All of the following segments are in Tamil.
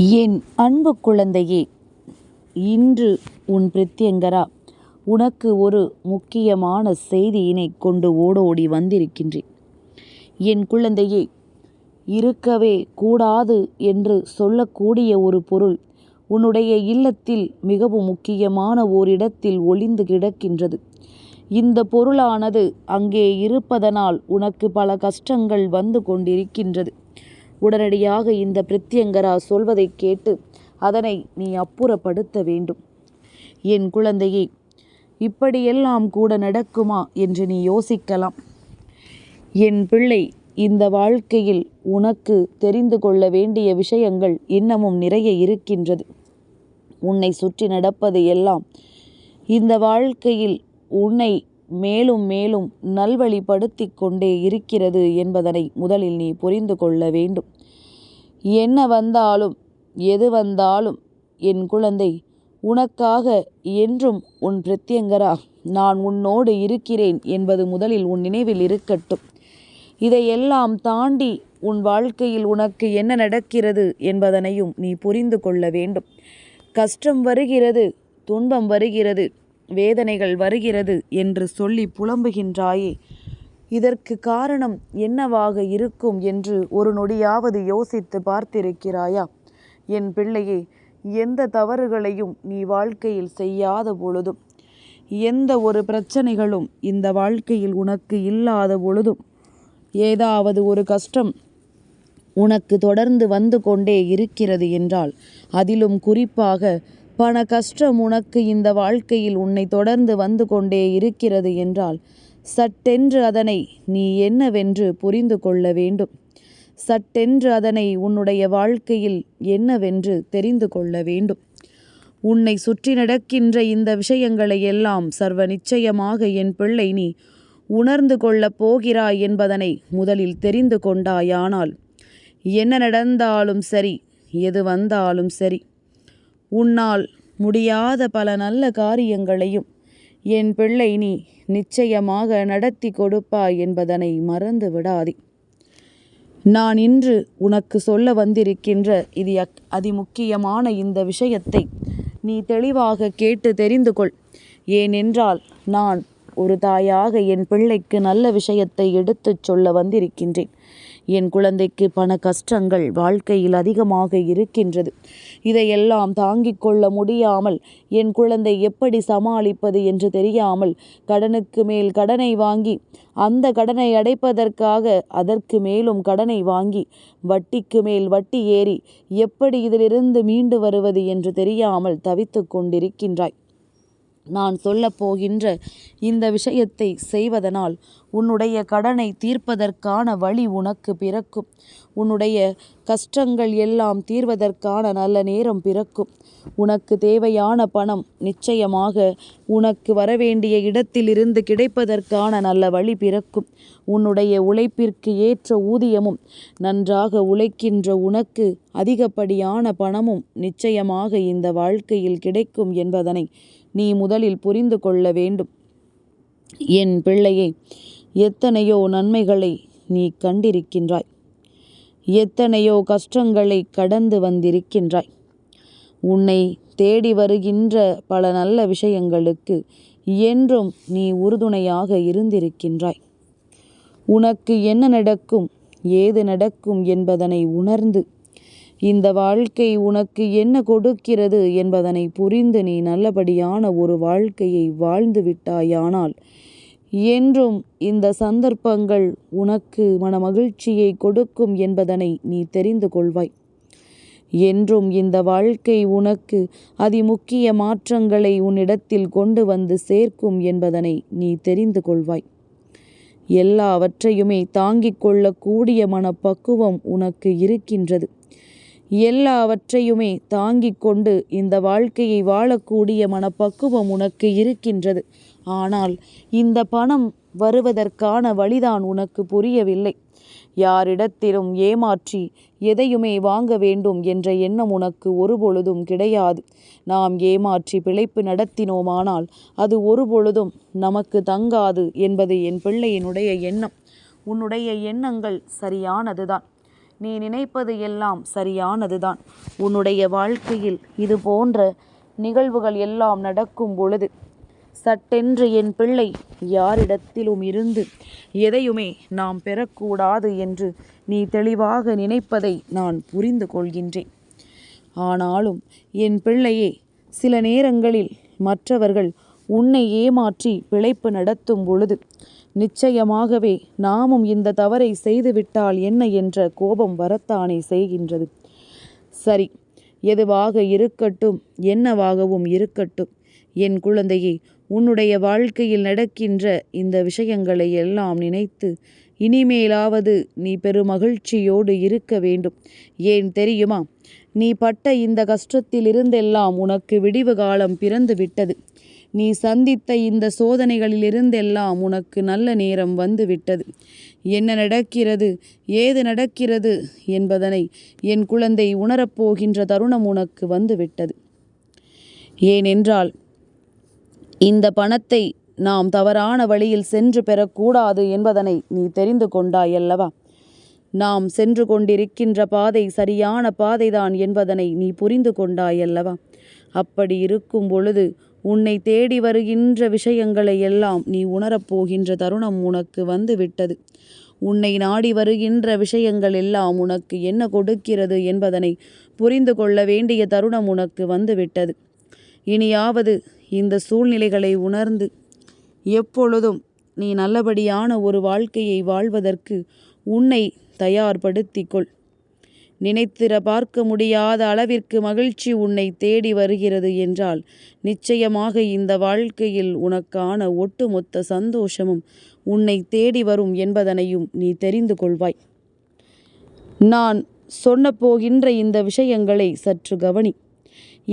என் அன்பு குழந்தையே இன்று உன் பிரத்யங்கரா உனக்கு ஒரு முக்கியமான செய்தியினை கொண்டு ஓடோடி வந்திருக்கின்றேன். என் குழந்தையே இருக்கவே கூடாது என்று சொல்லக்கூடிய ஒரு பொருள் உன்னுடைய இல்லத்தில் மிகவும் முக்கியமான ஓரிடத்தில் ஒளிந்து கிடக்கின்றது. இந்த பொருளானது அங்கே இருப்பதனால் உனக்கு பல கஷ்டங்கள் வந்து கொண்டிருக்கின்றது. உடனடியாக இந்த பிரித்யங்கரா சொல்வதை கேட்டு அதனை நீ அப்புறப்படுத்த வேண்டும். என் குழந்தையே இப்படியெல்லாம் கூட நடக்குமா என்று நீ யோசிக்கலாம். என் பிள்ளை இந்த வாழ்க்கையில் உனக்கு தெரிந்து கொள்ள வேண்டிய விஷயங்கள் இன்னமும் நிறைய இருக்கின்றது. உன்னை சுற்றி நடப்பது எல்லாம் இந்த வாழ்க்கையில் உன்னை மேலும் மேலும் நல்வழிப்படுத்தி கொண்டே இருக்கிறது என்பதனை முதலில் நீ புரிந்து கொள்ள வேண்டும். என்ன வந்தாலும் எது வந்தாலும் என் குழந்தை உனக்காக என்றும் உன் பிரத்யங்கரா நான் உன்னோடு இருக்கிறேன் என்பது முதலில் உன் நினைவில் இருக்கட்டும். இதையெல்லாம் தாண்டி உன் வாழ்க்கையில் உனக்கு என்ன நடக்கிறது என்பதனையும் நீ புரிந்து கொள்ள வேண்டும். கஷ்டம் வருகிறது துன்பம் வருகிறது வேதனைகள் வருகிறது என்று சொல்லி புலம்புகின்றாயே. இதற்கு காரணம் என்னவாக இருக்கும் என்று ஒரு நொடியாவது யோசித்து பார்த்திருக்கிறாயா? என் பிள்ளையே எந்த தவறுகளையும் நீ வாழ்க்கையில் செய்யாத பொழுதும் எந்த ஒரு பிரச்சனைகளும் இந்த வாழ்க்கையில் உனக்கு இல்லாத பொழுதும் ஏதாவது ஒரு கஷ்டம் உனக்கு தொடர்ந்து வந்து கொண்டே இருக்கிறது என்றால் அதிலும் குறிப்பாக பண கஷ்டம் உனக்கு இந்த வாழ்க்கையில் உன்னை தொடர்ந்து வந்து கொண்டே இருக்கிறது என்றால் சட்டென்று அதனை நீ என்னவென்று புரிந்து கொள்ள வேண்டும். சட்டென்று அதனை உன்னுடைய வாழ்க்கையில் என்னவென்று தெரிந்து கொள்ள வேண்டும். உன்னை சுற்றி நடக்கின்ற இந்த விஷயங்களை எல்லாம் சர்வ நிச்சயமாக என் பிள்ளை நீ உணர்ந்து கொள்ளப் போகிறாய் என்பதனை முதலில் தெரிந்து கொண்டாயானால் என்ன நடந்தாலும் சரி எது வந்தாலும் சரி உன்னால் முடியாத பல நல்ல காரியங்களையும் என் பிள்ளை நீ நிச்சயமாக நடத்தி கொடுப்பாய் என்பதனை மறந்து விடாதே. நான் இன்று உனக்கு சொல்ல வந்திருக்கின்ற இது அதிமுக்கியமான இந்த விஷயத்தை நீ தெளிவாக கேட்டு தெரிந்து கொள். ஏனென்றால் நான் ஒரு தாயாக என் பிள்ளைக்கு நல்ல விஷயத்தை எடுத்துச் சொல்ல வந்திருக்கின்றேன். என் குழந்தைக்கு பண கஷ்டங்கள் வாழ்க்கையில் அதிகமாக இருக்கின்றது. இதையெல்லாம் தாங்கிக் கொள்ள முடியாமல் என் குழந்தை எப்படி சமாளிப்பது என்று தெரியாமல் கடனுக்கு மேல் கடனை வாங்கி அந்த கடனை அடைப்பதற்காக அதற்கு மேலும் கடனை வாங்கி வட்டிக்கு மேல் வட்டி ஏறி எப்படி இதிலிருந்து மீண்டு வருவது என்று தெரியாமல் தவித்து கொண்டிருக்கின்றாய். நான் சொல்லப்போகின்ற இந்த விஷயத்தை செய்வதனால் உன்னுடைய கடனை தீர்ப்பதற்கான வழி உனக்கு பிறக்கும். உன்னுடைய கஷ்டங்கள் எல்லாம் தீர்வதற்கான நல்ல நேரம் பிறக்கும். உனக்கு தேவையான பணம் நிச்சயமாக உனக்கு வரவேண்டிய இடத்திலிருந்து கிடைப்பதற்கான நல்ல வழி பிறக்கும். உன்னுடைய உழைப்பிற்கு ஏற்ற ஊதியமும் நன்றாக உழைக்கின்ற உனக்கு அதிகப்படியான பணமும் நிச்சயமாக இந்த வாழ்க்கையில் கிடைக்கும் என்பதனை நீ முதலில் புரிந்து கொள்ள வேண்டும். என் பிள்ளையை எத்தனையோ நன்மைகளை நீ கண்டிருக்கின்றாய். எத்தனையோ கஷ்டங்களை கடந்து வந்திருக்கின்றாய். உன்னை தேடி வருகின்ற பல நல்ல விஷயங்களுக்கு என்றும் நீ உறுதுணையாக இருந்திருக்கின்றாய். உனக்கு என்ன நடக்கும் ஏது நடக்கும் என்பதனை உணர்ந்து இந்த வாழ்க்கை உனக்கு என்ன கொடுக்கிறது என்பதனை புரிந்து நீ நல்லபடியான ஒரு வாழ்க்கையை வாழ்ந்து விட்டாயானால் என்றும் இந்த சந்தர்ப்பங்கள் உனக்கு மனமகிழ்ச்சியை கொடுக்கும் என்பதனை நீ தெரிந்து கொள்வாய். என்றும் இந்த வாழ்க்கை உனக்கு அதிமுக்கிய மாற்றங்களை உன்னிடத்தில் கொண்டு வந்து சேர்க்கும் என்பதனை நீ தெரிந்து கொள்வாய். எல்லாவற்றையுமே தாங்கிக் கொள்ளக்கூடிய மனப்பக்குவம் உனக்கு இருக்கின்றது. எல்லாவற்றையுமே தாங்கிக் கொண்டு இந்த வாழ்க்கையை வாழக்கூடிய மனப்பக்குவம் உனக்கு இருக்கின்றது. ஆனால் இந்த பணம் வருவதற்கான வழிதான் உனக்கு புரியவில்லை. யாரிடத்திலும் ஏமாற்றி எதையுமே வாங்க வேண்டும் என்ற எண்ணம் உனக்கு ஒருபொழுதும் கிடையாது. நாம் ஏமாற்றி பிழைப்பு நடத்தினோமானால் அது ஒருபொழுதும் நமக்கு தங்காது என்பது என் பிள்ளையினுடைய எண்ணம். உன்னுடைய எண்ணங்கள் சரியானதுதான். நீ நினைப்பது எல்லாம் சரியானதுதான். உன்னுடைய வாழ்க்கையில் இது போன்ற நிகழ்வுகள் எல்லாம் நடக்கும் பொழுது சட்டென்று என் பிள்ளை யாரிடத்திலும் இருந்து எதையுமே நாம் பெறக்கூடாது என்று நீ தெளிவாக நினைப்பதை நான் புரிந்து கொள்கின்றேன். ஆனாலும் என் பிள்ளையே சில நேரங்களில் மற்றவர்கள் உன்னை ஏமாற்றி பிழைப்பு நடத்தும் பொழுது நிச்சயமாகவே நாமும் இந்த தவறை செய்துவிட்டால் என்ன என்ற கோபம் வரத்தானே செய்கின்றது. சரி எதுவாக இருக்கட்டும் என்னவாகவும் இருக்கட்டும். என் குழந்தையே உன்னுடைய வாழ்க்கையில் நடக்கின்ற இந்த விஷயங்களை எல்லாம் நினைத்து இனிமேலாவது நீ பெருமகிழ்ச்சியோடு இருக்க வேண்டும். ஏன் தெரியுமா? நீ பட்ட இந்த கஷ்டத்திலிருந்தெல்லாம் உனக்கு விடிவு காலம் பிறந்து விட்டது நீ சந்தித்த இந்த சோதனைகளிலிருந்தெல்லாம் உனக்கு நல்ல நேரம் வந்து விட்டது என்ன நடக்கிறது? ஏது நடக்கிறது? என்பதனை என் குழந்தை உணரப்போகின்ற தருணம் உனக்கு வந்துவிட்டது. ஏனென்றால் இந்த பணத்தை நாம் தவறான வழியில் சென்று பெறக்கூடாது என்பதனை நீ தெரிந்து கொண்டாய் அல்லவா நாம் சென்று கொண்டிருக்கின்ற பாதை சரியான பாதைதான் என்பதனை நீ புரிந்து கொண்டாய் அல்லவா அப்படி இருக்கும் பொழுது உன்னை தேடி வருகின்ற விஷயங்களை எல்லாம் நீ உணரப்போகின்ற தருணம் உனக்கு வந்து விட்டது உன்னை நாடி வருகின்ற விஷயங்கள் எல்லாம் உனக்கு என்ன கொடுக்கிறது என்பதனை புரிந்து கொள்ள வேண்டிய தருணம் உனக்கு வந்து விட்டது இனியாவது இந்த சூழ்நிலைகளை உணர்ந்து எப்பொழுதும் நீ நல்லபடியான ஒரு வாழ்க்கையை வாழ்வதற்கு உன்னை தயார்படுத்திக்கொள் நினைத்திர பார்க்க முடியாத அளவிற்கு மகிழ்ச்சி உன்னை தேடி வருகிறது என்றால் நிச்சயமாக இந்த வாழ்க்கையில் உனக்கான ஒட்டுமொத்த சந்தோஷமும் உன்னை தேடி வரும் என்பதனையும் நீ தெரிந்து கொள்வாய். நான் சொன்ன போகின்ற இந்த விஷயங்களை சற்று கவனி.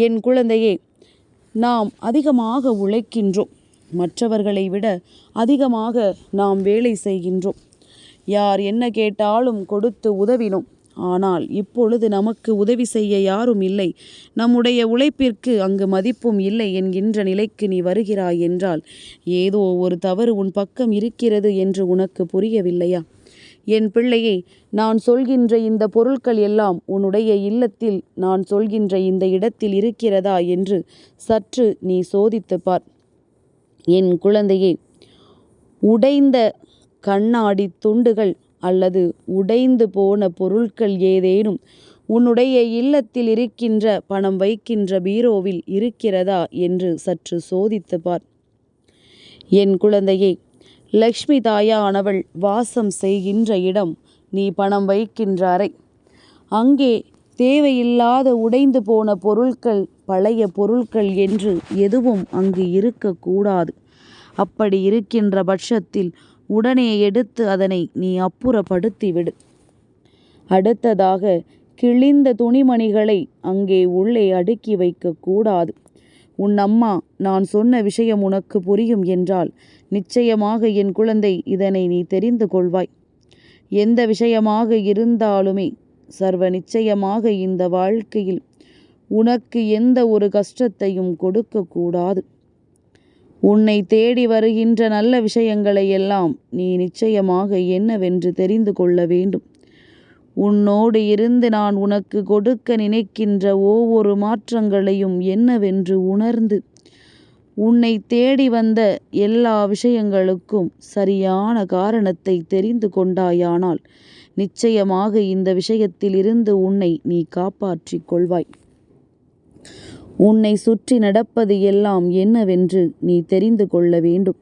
என் குழந்தையே நாம் அதிகமாக உழைக்கின்றோம். மற்றவர்களை விட அதிகமாக நாம் வேலை செய்கின்றோம். யார் என்ன கேட்டாலும் கொடுத்து உதவினோம். ஆனால் இப்பொழுது நமக்கு உதவி செய்ய யாரும் இல்லை. நம்முடைய உழைப்பிற்கு அங்கு மதிப்பும் இல்லை என்கின்ற நிலைக்கு நீ வருகிறாய் என்றால் ஏதோ ஒரு தவறு உன் பக்கம் இருக்கிறது என்று உனக்கு புரியவில்லையா? என் பிள்ளையே நான் சொல்கின்ற இந்த பொருட்கள் எல்லாம் உன்னுடைய இல்லத்தில் நான் சொல்கின்ற இந்த இடத்தில் இருக்கிறதா என்று சற்று நீ சோதித்து பார். என் குழந்தையே உடைந்த கண்ணாடி துண்டுகள் அல்லது உடைந்து போன பொருட்கள் ஏதேனும் உன்னுடைய இல்லத்தில் இருக்கின்ற பணம் வைக்கின்ற பீரோவில் இருக்கிறதா என்று சற்று சோதித்து பார். என் குழந்தையே லக்ஷ்மி தாயானவள் வாசம் செய்கின்ற இடம் நீ பணம் வைக்கின்ற அறை. அங்கே தேவையில்லாத உடைந்து போன பொருட்கள் பழைய பொருட்கள் என்று எதுவும் அங்கு இருக்கக்கூடாது. அப்படி இருக்கின்ற பட்சத்தில் உடனே எடுத்து அதனை நீ அப்புறப்படுத்திவிடு. அடுத்ததாக கிழிந்த துணிமணிகளை அங்கே உள்ளே அடுக்கி வைக்கக்கூடாது உன் அம்மா நான் சொன்ன விஷயம் உனக்கு புரியும் என்றால் நிச்சயமாக என் குழந்தை இதனை நீ தெரிந்து கொள்வாய். எந்த விஷயமாக இருந்தாலுமே சர்வ நிச்சயமாக இந்த வாழ்க்கையில் உனக்கு எந்த ஒரு கஷ்டத்தையும் கொடுக்கக்கூடாது உன்னை தேடி வருகின்ற நல்ல விஷயங்களை எல்லாம் நீ நிச்சயமாக என்னவென்று தெரிந்து கொள்ள வேண்டும். உன்னோடு இருந்து நான் உனக்கு கொடுக்க நினைக்கின்ற ஒவ்வொரு மாற்றங்களையும் என்னவென்று உணர்ந்து உன்னை தேடி வந்த எல்லா விஷயங்களுக்கும் சரியான காரணத்தை தெரிந்து கொண்டாயானால் நிச்சயமாக இந்த விஷயத்தில் இருந்து உன்னை நீ காப்பாற்றிக் கொள்வாய். உன்னை சுற்றி நடப்பது எல்லாம் என்னவென்று நீ தெரிந்து கொள்ள வேண்டும்.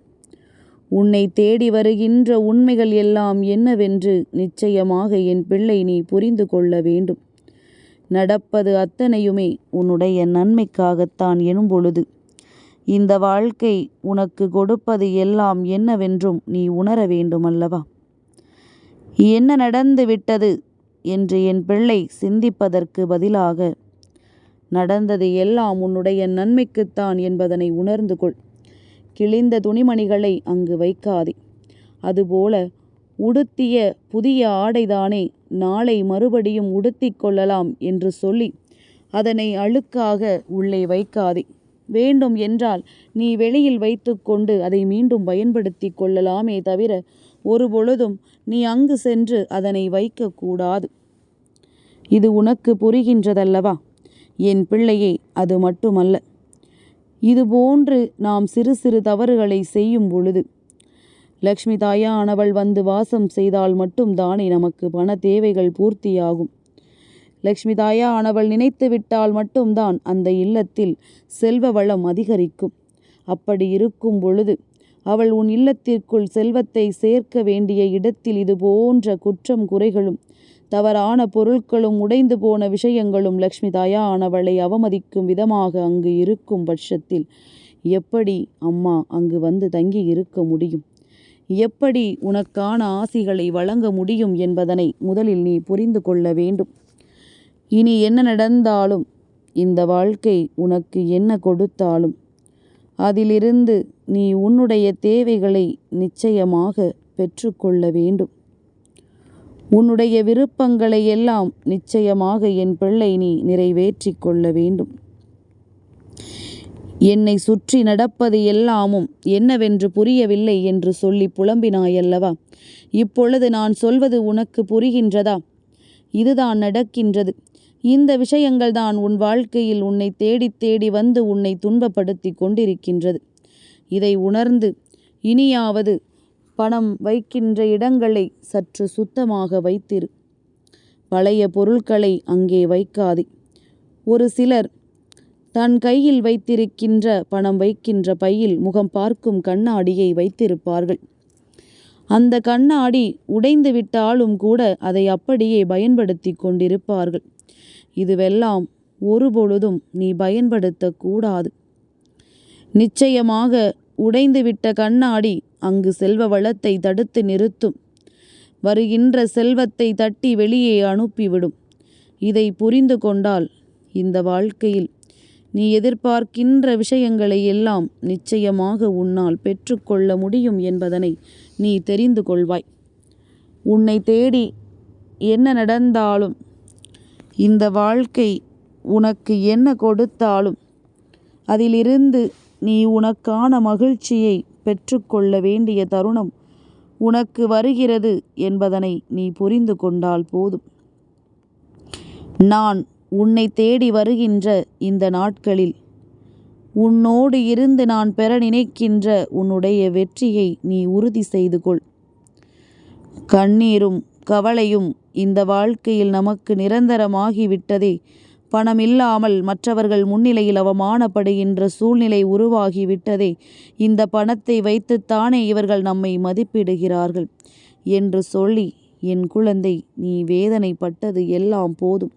உன்னை தேடி வருகின்ற உண்மைகள் எல்லாம் என்னவென்று நிச்சயமாக என் பிள்ளை நீ புரிந்து கொள்ள வேண்டும். நடப்பது அத்தனையுமே உன்னுடைய நன்மைக்காகத்தான் எனும் பொழுது இந்த வாழ்க்கை உனக்கு கொடுப்பது எல்லாம் என்னவென்றும் நீ உணர வேண்டும் அல்லவா என்ன நடந்து விட்டது? என்று என் பிள்ளை சிந்திப்பதற்கு பதிலாக நடந்தது எல்லாம் உன்னுடைய நன்மைக்குத்தான் என்பதனை உணர்ந்து கொள். கிழிந்த துணிமணிகளை அங்கு வைக்காதே. அதுபோல உடுத்திய புதிய ஆடைதானே நாளை மறுபடியும் உடுத்தி கொள்ளலாம் என்று சொல்லி அதனை அழுக்காக உள்ளே வைக்காதே. வேண்டும் என்றால் நீ வெளியில் வைத்துக்கொண்டு அதை மீண்டும் பயன்படுத்தி கொள்ளலாமே தவிர ஒரு பொழுதும் நீ அங்கு சென்று அதனை வைக்கக்கூடாது இது உனக்கு புரிகின்றதல்லவா? என் பிள்ளையே அது மட்டுமல்ல. இதுபோன்று நாம் சிறு சிறு தவறுகளை செய்யும் பொழுது லக்ஷ்மி தாயானவள் வந்து வாசம் செய்தால் மட்டும்தானே நமக்கு பண தேவைகள் பூர்த்தியாகும். லக்ஷ்மி தாயானவள் நினைத்து விட்டால் மட்டும்தான் அந்த இல்லத்தில் செல்வ வளம் அதிகரிக்கும். அப்படி இருக்கும் பொழுது அவள் உன் இல்லத்திற்குள் செல்வத்தை சேர்க்க வேண்டிய இடத்தில் இது போன்ற குற்றம் குறைகளும் தவறான பொருட்களும் உடைந்து போன விஷயங்களும் லக்ஷ்மி தாயானவளை அவமதிக்கும் விதமாக அங்கு இருக்கும் பட்சத்தில் எப்படி அம்மா அங்கு வந்து தங்கி இருக்க முடியும்? எப்படி உனக்கான ஆசிகளை வழங்க முடியும் என்பதனை முதலில் நீ புரிந்து கொள்ள வேண்டும். இனி என்ன நடந்தாலும் இந்த வாழ்க்கை உனக்கு என்ன கொடுத்தாலும் அதிலிருந்து நீ உன்னுடைய தேவைகளை நிச்சயமாக பெற்றுக்கொள்ள வேண்டும். உன்னுடைய விருப்பங்களை எல்லாம் நிச்சயமாக என் பிள்ளை நீ நிறைவேற்றி கொள்ள வேண்டும். என்னை சுற்றி நடப்பது எல்லாமும் என்னவென்று புரியவில்லை என்று சொல்லி புலம்பினாயல்லவா? இப்பொழுது நான் சொல்வது உனக்கு புரிகின்றதா? இதுதான் நடக்கின்றது. இந்த விஷயங்கள் தான் உன் வாழ்க்கையில் உன்னை தேடி தேடி வந்து உன்னை துன்பப்படுத்தி கொண்டிருக்கின்றது. இதை உணர்ந்து இனியாவது பணம் வைக்கின்ற இடங்களை சற்று சுத்தமாக வைத்திரு. பழைய பொருட்களை அங்கே வைக்காதே. ஒரு சிலர் தன் கையில் வைத்திருக்கின்ற பணம் வைக்கின்ற பையில் முகம் பார்க்கும் கண்ணாடியை வைத்திருப்பார்கள். அந்த கண்ணாடி உடைந்து விட்டாலும் கூட அதை அப்படியே பயன்படுத்தி கொண்டிருப்பார்கள். இதுவெல்லாம் ஒருபொழுதும் நீ பயன்படுத்தக்கூடாது நிச்சயமாக உடைந்துவிட்ட கண்ணாடி அங்கு செல்வ வளத்தை தடுத்து நிறுத்தும். வருகின்ற செல்வத்தை தட்டி வெளியே அனுப்பிவிடும். இதை புரிந்து கொண்டால் இந்த வாழ்க்கையில் நீ எதிர்பார்க்கின்ற விஷயங்களை எல்லாம் நிச்சயமாக உன்னால் பெற்றுக்கொள்ள முடியும் என்பதனை நீ தெரிந்து கொள்வாய். உன்னை தேடி என்ன நடந்தாலும் இந்த வாழ்க்கை உனக்கு என்ன கொடுத்தாலும் அதிலிருந்து நீ உனக்கான மகிழ்ச்சியை பெற்றுக்கொள்ள வேண்டிய தருணம் உனக்கு வருகிறது என்பதனை நீ புரிந்து கொண்டால் போதும். நான் உன்னை தேடி வருகின்ற இந்த நாட்களில் உன்னோடு இருந்து நான் பெற நினைக்கின்ற உன்னுடைய வெற்றியை நீ உறுதி செய்து கொள். கண்ணீரும் கவலையும் இந்த வாழ்க்கையில் நமக்கு நிரந்தரமாகிவிட்டதே. பணம் இல்லாமல் மற்றவர்கள் முன்னிலையில் அவமானப்படுகின்ற சூழ்நிலை உருவாகிவிட்டதே. இந்த பணத்தை வைத்துத்தானே இவர்கள் நம்மை மதிப்பிடுகிறார்கள். என்று சொல்லி என் குழந்தை நீ வேதனைப்பட்டது எல்லாம் போதும்.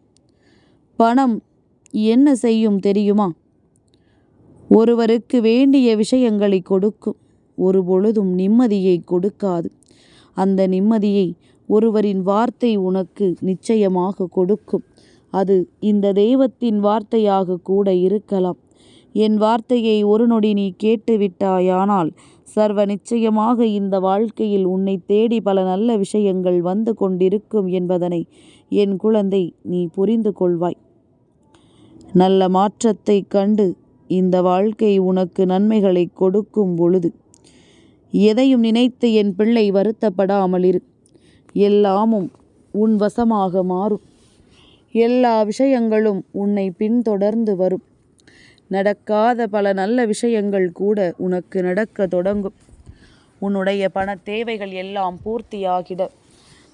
பணம் என்ன செய்யும் தெரியுமா? ஒருவருக்கு வேண்டிய விஷயங்களை கொடுக்கும். ஒரு பொழுதும் நிம்மதியை கொடுக்காது. அந்த நிம்மதியை ஒருவரின் வார்த்தை உனக்கு நிச்சயமாக கொடுக்கும். அது இந்த தெய்வத்தின் வார்த்தையாக கூட இருக்கலாம். என் வார்த்தையை ஒரு நொடி நீ கேட்டுவிட்டாயானால் சர்வ நிச்சயமாக இந்த வாழ்க்கையில் உன்னை தேடி பல நல்ல விஷயங்கள் வந்து கொண்டிருக்கும் என்பதனை என் குழந்தை நீ புரிந்து கொள்வாய். நல்ல மாற்றத்தை கண்டு இந்த வாழ்க்கை உனக்கு நன்மைகளை கொடுக்கும் பொழுது எதையும் நினைத்து என் பிள்ளை வருத்தப்படாமல் இரு. எல்லாமும் உன் வசமாக மாறும். எல்லா விஷயங்களும் உன்னை பின்தொடர்ந்து வரும். நடக்காத பல நல்ல விஷயங்கள் கூட உனக்கு நடக்க தொடங்கும். உன்னுடைய பண தேவைகள் எல்லாம் பூர்த்தியாகிட.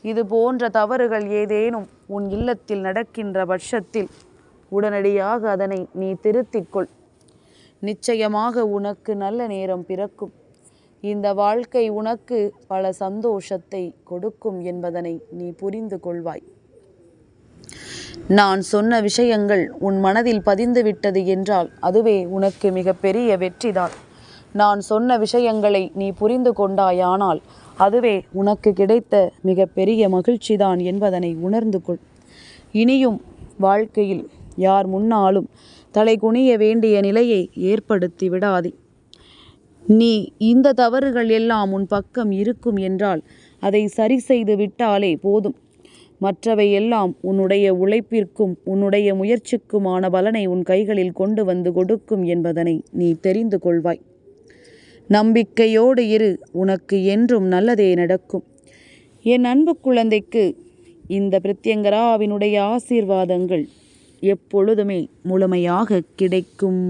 இது போன்ற தவறுகள் ஏதேனும் உன் இல்லத்தில் நடக்கின்ற பட்சத்தில் உடனடியாக அதனை நீ திருத்திக்கொள். நிச்சயமாக உனக்கு நல்ல நேரம் பிறக்கும். இந்த வாழ்க்கை உனக்கு பல சந்தோஷத்தை கொடுக்கும் என்பதனை நீ புரிந்து கொள்வாய். நான் சொன்ன விஷயங்கள் உன் மனதில் பதிந்து விட்டது என்றால் அதுவே உனக்கு மிகப்பெரிய வெற்றிதான். நான் சொன்ன விஷயங்களை நீ புரிந்து கொண்டாயானால் அதுவே உனக்கு கிடைத்த மிகப்பெரிய மகிழ்ச்சிதான் என்பதனை உணர்ந்து கொள். இனியும் வாழ்க்கையில் யார் முன்னாலும் தலை குனிய வேண்டிய நிலையை ஏற்படுத்தி விடாதே. நீ இந்த தவறுகள் எல்லாம் உன் பக்கம் இருக்கும் என்றால் அதை சரி செய்து விட்டாலே போதும். மற்றவை எல்லாம் உன்னுடைய உழைப்பிற்கும் உன்னுடைய முயற்சிக்குமான பலனை உன் கைகளில் கொண்டு வந்து கொடுக்கும் என்பதனை நீ தெரிந்து கொள்வாய். நம்பிக்கையோடு இரு உனக்கு என்றும் நல்லதே நடக்கும். என் அன்பு குழந்தைக்கு இந்த பிரத்யங்கராவினுடைய ஆசீர்வாதங்கள் எப்பொழுதுமே முழுமையாக கிடைக்கும்.